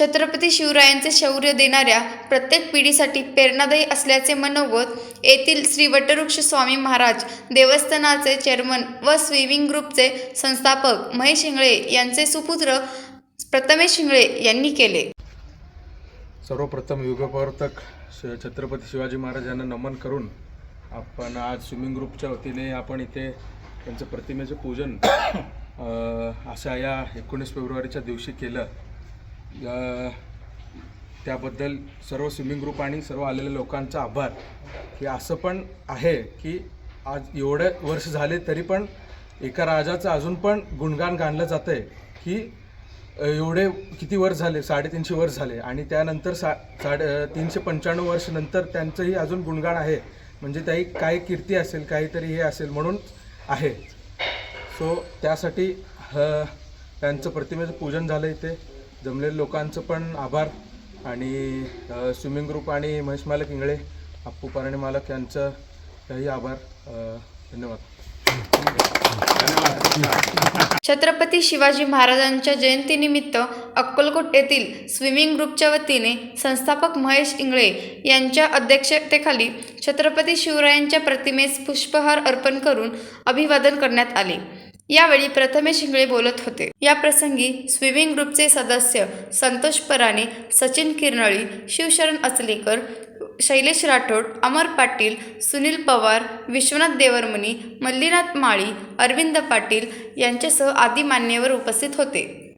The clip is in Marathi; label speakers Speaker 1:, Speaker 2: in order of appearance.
Speaker 1: छत्रपती शिवरायांचे शौर्य देणाऱ्या प्रत्येक पिढीसाठी प्रेरणादायी असल्याचे मनोगत येथील श्री वटवृक्ष स्वामी महाराज देवस्थानाचे चेअरमन व स्विमिंग ग्रुपचे संस्थापक महेश शिंगळे यांचे सुपुत्र प्रथमेश शिंगळे यांनी केले.
Speaker 2: सर्वप्रथम युगप्रवर्तक छत्रपती शिवाजी महाराज यांना नमन करून आपण आज स्विमिंग ग्रुपच्या वतीने आपण इथे त्यांचं प्रतिमेचं पूजन अशा या एकोणीस फेब्रुवारीच्या दिवशी केलं. त्याबद्दल सर्व स्विमिंग ग्रुप आणि सर्व आलेल्या लोकांचा आभार. की असं पण आहे की आज एवढे वर्ष झाले तरी पण एका राजाचं अजून पण गुणगान गाणलं जातं आहे की एवढे किती वर्ष झाले? साडेतीनशे वर्ष झाले. आणि त्यानंतर सा साडे तीनशे पंच्याण्णव वर्ष नंतर त्यांचंही अजून गुणगान आहे. म्हणजे त्याही काही कीर्ती असेल काहीतरी हे असेल म्हणून आहे. सो त्यासाठी त्यांचं प्रतिमेचं पूजन झालं इथे. जमलेल्या लोकांचं पण आभार. आणि स्विमिंग ग्रुप आणि महेश मालक इंगळे अप्पू पारणे मालक यांचं ही आभार. धन्यवाद.
Speaker 1: छत्रपती शिवाजी महाराजांच्या जयंतीनिमित्त अक्कलकोट येथील स्विमिंग ग्रुपच्या वतीने संस्थापक महेश इंगळे यांच्या अध्यक्षतेखाली छत्रपती शिवरायांच्या प्रतिमेस पुष्पहार अर्पण करून अभिवादन करण्यात आले. यावेळी प्रथमेश इंगळे बोलत होते. या प्रसंगी स्विमिंग ग्रुपचे सदस्य संतोष पराणे सचिन किरनळी शिवशरण अचलेकर शैलेश राठोड अमर पाटील सुनील पवार विश्वनाथ देवरमणी मल्लीनाथ माळी अरविंद पाटील यांच्यासह आदी मान्यवर उपस्थित होते.